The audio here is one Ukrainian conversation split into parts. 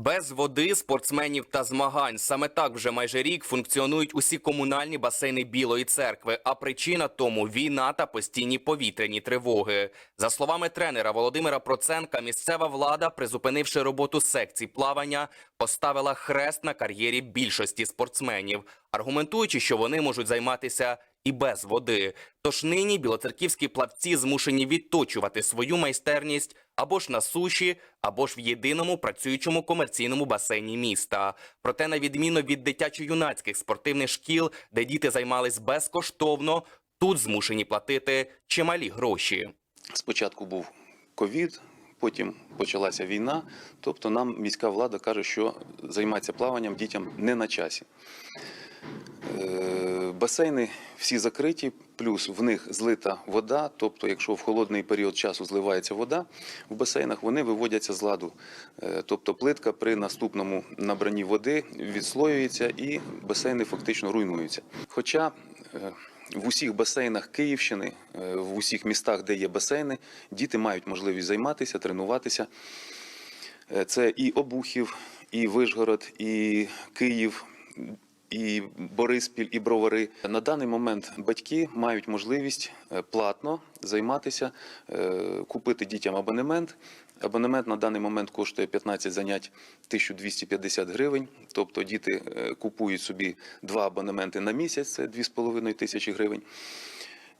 Без води, спортсменів та змагань саме так вже майже рік функціонують усі комунальні басейни Білої церкви. А причина тому війна та постійні повітряні тривоги. За словами тренера Володимира Проценка, місцева влада, призупинивши роботу секцій плавання, поставила хрест на кар'єрі більшості спортсменів, аргументуючи, що вони можуть займатися і без води. Тож нині білоцерківські плавці змушені відточувати свою майстерність або ж на суші, або ж в єдиному працюючому комерційному басейні міста. Проте, на відміну від дитячо-юнацьких спортивних шкіл, де діти займались безкоштовно, тут змушені платити чималі гроші. Спочатку був ковід, потім почалася війна. Тобто нам міська влада каже, що займатися плаванням дітям не на часі. Басейни всі закриті, плюс в них злита вода. Тобто, якщо в холодний період часу зливається вода в басейнах, вони виводяться з ладу. Е, Тобто плитка при наступному набранні води відслоюється і басейни фактично руйнуються. Хоча е, в усіх басейнах Київщини, е, в усіх містах, де є басейни, діти мають можливість займатися, тренуватися. Це і Обухів, і Вишгород, і Київ, і Бориспіль, і Бровари. На даний момент батьки мають можливість е, платно займатися, е, купити дітям абонемент. Абонемент на даний момент коштує 15 занять 1250 гривень. Тобто діти е, купують собі два абонементи на місяць, це 2,5 тисячі гривень,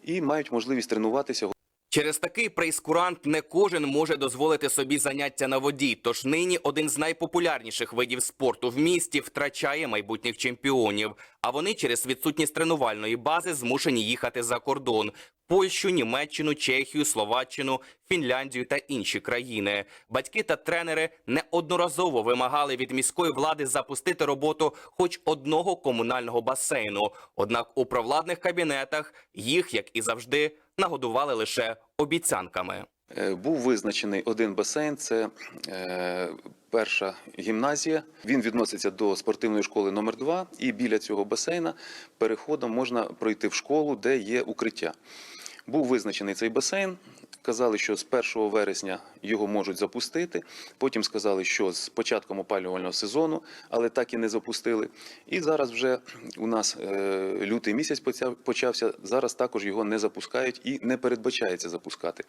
і мають можливість тренуватися. Через такий прейскурант не кожен може дозволити собі заняття на воді. Тож нині один з найпопулярніших видів спорту в місті втрачає майбутніх чемпіонів. А вони через відсутність тренувальної бази змушені їхати за кордон. Польщу, Німеччину, Чехію, Словаччину, Фінляндію та інші країни. Батьки та тренери неодноразово вимагали від міської влади запустити роботу хоч одного комунального басейну. Однак у провладних кабінетах їх, як і завжди, нагодували лише обіцянками. Е, Був визначений один басейн, це е, перша гімназія. Він відноситься до спортивної школи номер 2 і біля цього басейна переходом можна пройти в школу, де є укриття. Був визначений цей басейн. Казали, що з 1 вересня його можуть запустити. Потім сказали, що з початком опалювального сезону, але так і не запустили. І зараз вже у нас е, лютий місяць почався. Зараз також його не запускають і не передбачається запускати.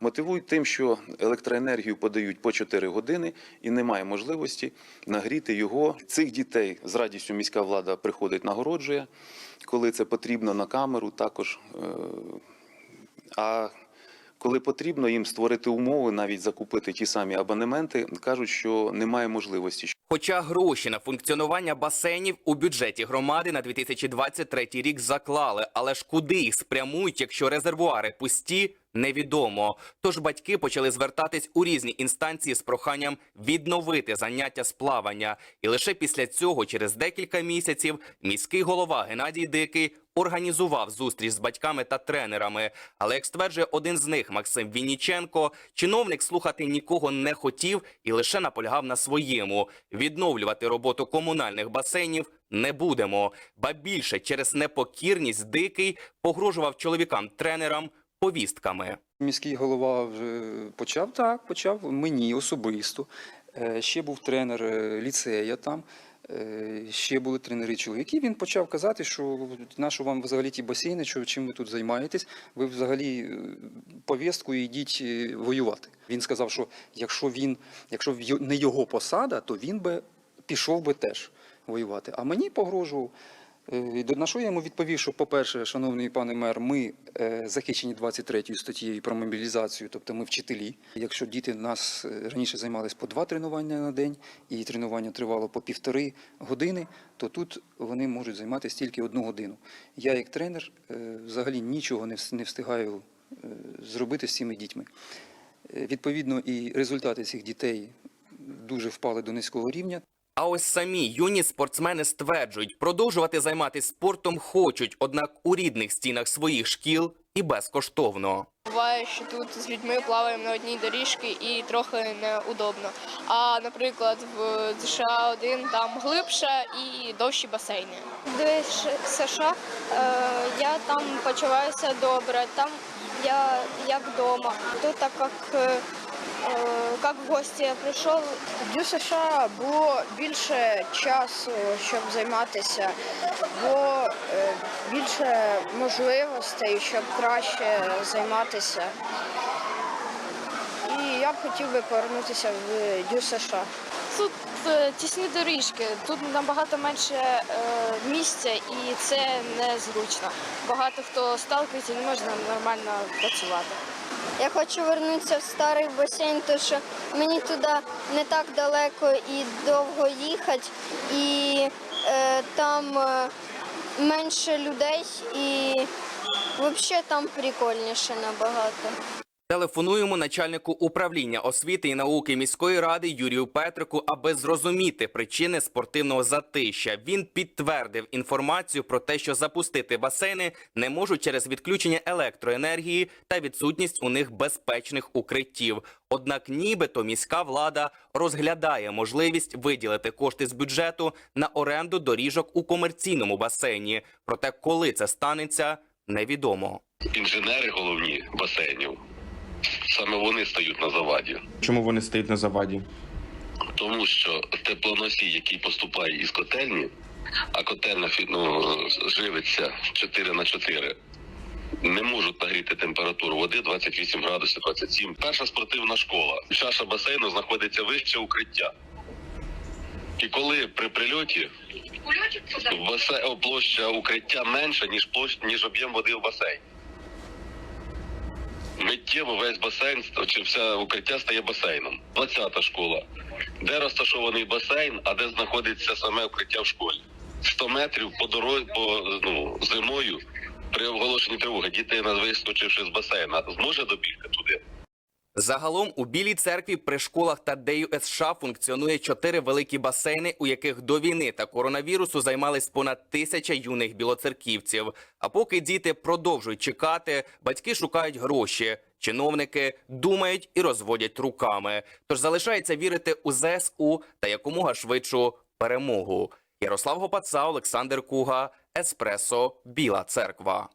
Мотивують тим, що електроенергію подають по 4 години і немає можливості нагріти його. Цих дітей з радістю міська влада приходить нагороджує, коли це потрібно на камеру також. е, А коли потрібно їм створити умови, навіть закупити ті самі абонементи, кажуть, що немає можливості. Хоча гроші на функціонування басейнів у бюджеті громади на 2023 рік заклали, але ж куди їх спрямують, якщо резервуари пусті, невідомо. Тож батьки почали звертатись у різні інстанції з проханням відновити заняття з плавання. І лише після цього, через декілька місяців, міський голова Геннадій Дикий організував зустріч з батьками та тренерами. Але як стверджує один з них Максим Вінніченко, чиновник слухати нікого не хотів і лише наполягав на своєму. Відновлювати роботу комунальних басейнів не будемо. Ба більше через непокірність дикий погрожував чоловікам-тренерам повістками. Міський голова вже почав так, почав мені особисто. Е, Ще був тренер е, ліцея там, е, ще були тренери чоловіки. Він почав казати, що нащо вам взагалі ті басейни, що чим ви тут займаєтесь? Ви взагалі повістку йдіть воювати. Він сказав, що якщо він, якщо не його посада, то він би пішов би теж воювати. А мені погрожував. Е, На що я йому відповів, що, по-перше, шановний пане мер, ми е, захищені 23 статтєю про мобілізацію, тобто ми вчителі. Якщо діти нас е, раніше займались по два тренування на день, і тренування тривало по півтори години, то тут вони можуть займатися тільки одну годину. Я, як тренер, взагалі нічого не встигаю зробити з цими дітьми. Відповідно, і результати цих дітей дуже впали до низького рівня. А ось самі юні спортсмени стверджують, продовжувати займатися спортом хочуть, однак у рідних стінах своїх шкіл і безкоштовно. Буває, що тут з людьми плаваємо на одній доріжці і трохи неудобно. А, наприклад, в США 1 там глибше і довші басейни. Дивись, США, е, я там почуваюся добре, там я як вдома. Тут так як е, в гості прийшов, Дю США було більше часу, щоб займатися, було е, більше можливостей, щоб краще займатися. І я б хотів би повернутися в Дю США. тут е, тісні доріжки, тут набагато менше місця і це незручно. Багато хто сталкується і не може нормально працювати. Я хочу вернутися в старий басейн, тому що мені туди не так далеко і довго їхати, і е, там е, менше людей, і взагалі там прикольніше набагато. Телефонуємо начальнику управління освіти і науки міської ради Юрію Петрику, аби зрозуміти причини спортивного затища. Він підтвердив інформацію про те, що запустити басейни не можуть через відключення електроенергії та відсутність у них безпечних укриттів. Однак, нібито міська влада розглядає можливість виділити кошти з бюджету на оренду доріжок у комерційному басейні. Проте, коли це станеться, невідомо. інженери головні басейнів. Саме вони стають на заваді, Чому вони стоять на заваді? тому що теплоносій, який поступає із котельні, а котельня фі- ну, живиться 4 на 4, не можуть нагріти температуру води 28 градусів 27. Перша спортивна школа. Чаша басейну знаходиться вище укриття. І коли при прильоті в басе... площа укриття менша, ніж площ... ніж об'єм води в басейні. Миттєво весь басейн чи все укриття стає басейном. 20-та школа. Де розташований басейн, а де знаходиться саме укриття в школі? 100 метрів по дорозі по ну, зимою при оголошенні тривоги дітей, вискочивши з басейна, зможе туди. Загалом у Білій церкві при школах та ДЮС США функціонує чотири великі басейни, у яких до війни та коронавірусу займались понад тисяча юних білоцерківців. А поки діти продовжують чекати, батьки шукають гроші. Чиновники думають і розводять руками. Тож залишається вірити у ЗСУ та якомога швидшу перемогу. Ярослав Гопаца, Олександр Куга, Еспресо, Біла Церква.